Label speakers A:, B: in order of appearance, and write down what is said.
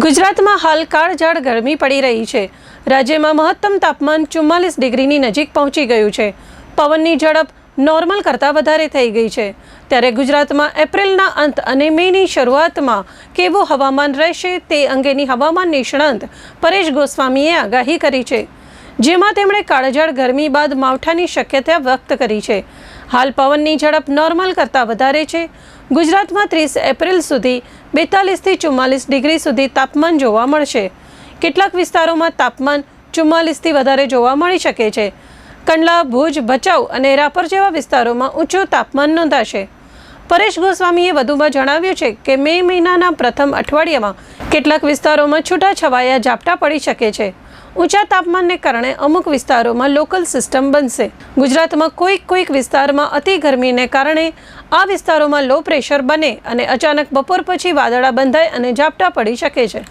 A: ગુજરાતમાં હાલ કાળઝાળ ગરમી પડી રહી છે. રાજ્યમાં મહત્તમ તાપમાન ચુમ્માલીસ ડિગ્રીની નજીક પહોંચી ગયું છે. પવનની ઝડપ નોર્મલ કરતાં વધારે થઈ ગઈ છે. ત્યારે ગુજરાતમાં એપ્રિલના અંત અને મેની શરૂઆતમાં કેવું હવામાન રહેશે તે અંગેની હવામાન નિષ્ણાંત પરેશ ગોસ્વામીએ આગાહી કરી છે. જેમાં તેમણે કાળઝાળ ગરમી બાદ માવઠાની શક્યતા વ્યક્ત કરી છે. હાલ પવનની ઝડપ નોર્મલ કરતાં વધારે છે. ગુજરાતમાં ત્રીસ એપ્રિલ સુધી બેતાલીસથી ચુમ્માલીસ ડિગ્રી સુધી તાપમાન જોવા મળશે. કેટલાક વિસ્તારોમાં તાપમાન ચુમ્માલીસથી વધારે જોવા મળી શકે છે. કંડલા, ભુજ, ભચાઉ અને રાપર જેવા વિસ્તારોમાં ઊંચું તાપમાન નોંધાશે. પરેશ ગોસ્વામીએ વધુમાં જણાવ્યું છે કે મે મહિનાના પ્રથમ અઠવાડિયામાં કેટલાક વિસ્તારોમાં છૂટાછવાયા ઝાપટા પડી શકે છે. ઊંચા તાપમાનને કારણે અમુક વિસ્તારોમાં લોકલ સિસ્ટમ બનશે. ગુજરાતમાં કોઈક કોઈક વિસ્તારમાં અતિ ગરમીને કારણે આ વિસ્તારોમાં લો પ્રેશર બને અને અચાનક બપોર પછી વાદળા બંધાય અને ઝાપટા પડી શકે છે.